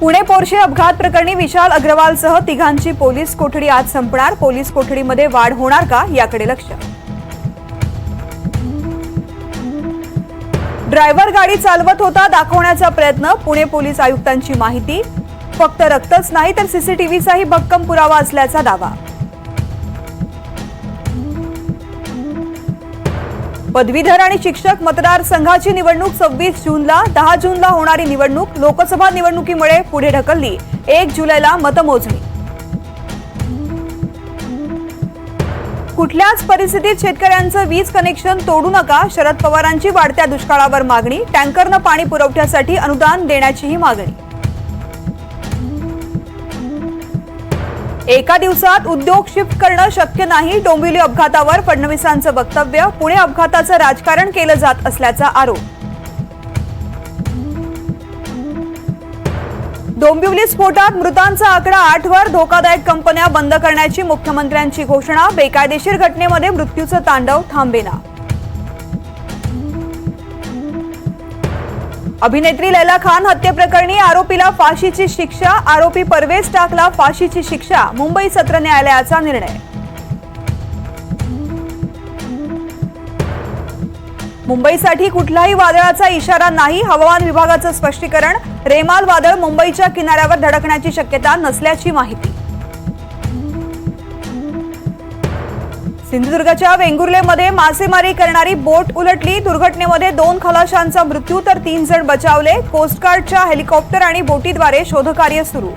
Pune Porsche अपघात प्रकरणी विशाल अग्रवालसह तिघांची पोलीस कोठडी आज संपणार? पोलीस कोठडीमध्ये वाढ होणार का? याकडे लक्ष. ड्रायव्हर गाडी चालवत होता दाखवण्याचा प्रयत्न पुणे पोलीस आयुक्तांची माहिती. फक्त रक्तच नाही तर सीसीटीव्हीचाही भक्कम पुरावा असल्याचा दावा. पदवीधर आणि शिक्षक मतदारसंघाची निवडणूक सव्वीस जूनला दहा जूनला होणारी निवडणूक लोकसभा निवडणुकीमुळे पुढे ढकलली. एक जुलैला मतमोजणी. कुठल्याच परिस्थितीत शेतकऱ्यांचं वीज कनेक्शन तोडू नका शरद पवारांची वाढत्या दुष्काळावर मागणी टँकरनं पाणी पुरवठ्यासाठी अनुदान देण्याचीही मागणी. एका दिवसात उद्योग शिफ्ट करणं शक्य नाही. डोंबिवली अपघातावर फडणवीसांचं वक्तव्य. पुणे अपघाताचं राजकारण केलं जात असल्याचा आरोप. डोंबिवली स्फोटात मृतांचा आकडा आठवर. धोकादायक कंपन्या बंद करण्याची मुख्यमंत्र्यांची घोषणा. बेकायदेशीर घटनेमध्ये मृत्यूचं तांडव थांबेना. अभिनेत्री लैला खान हत्येप्रकरणी आरोपीला फाशीची शिक्षा आरोपी परवेज टाकला फाशीची शिक्षा मुंबई सत्र न्यायालयाचा निर्णय. मुंबईसाठी कुठलाही वादळाचा इशारा नाही हवामान विभागाचं स्पष्टीकरण रेमाल वादळ मुंबईच्या किनाऱ्यावर धडकण्याची शक्यता नसल्याची माहिती. सिंधुदुर्गच्या वेंगुर्लेमध्ये मासेमारी करणारी बोट उलटली. दुर्घटनेमध्ये दोन खलाशांचा मृत्यू तर तीन जण बचावले. कोस्टगार्डच्या हेलिकॉप्टर आणि बोटीद्वारे शोधकार्य सुरू.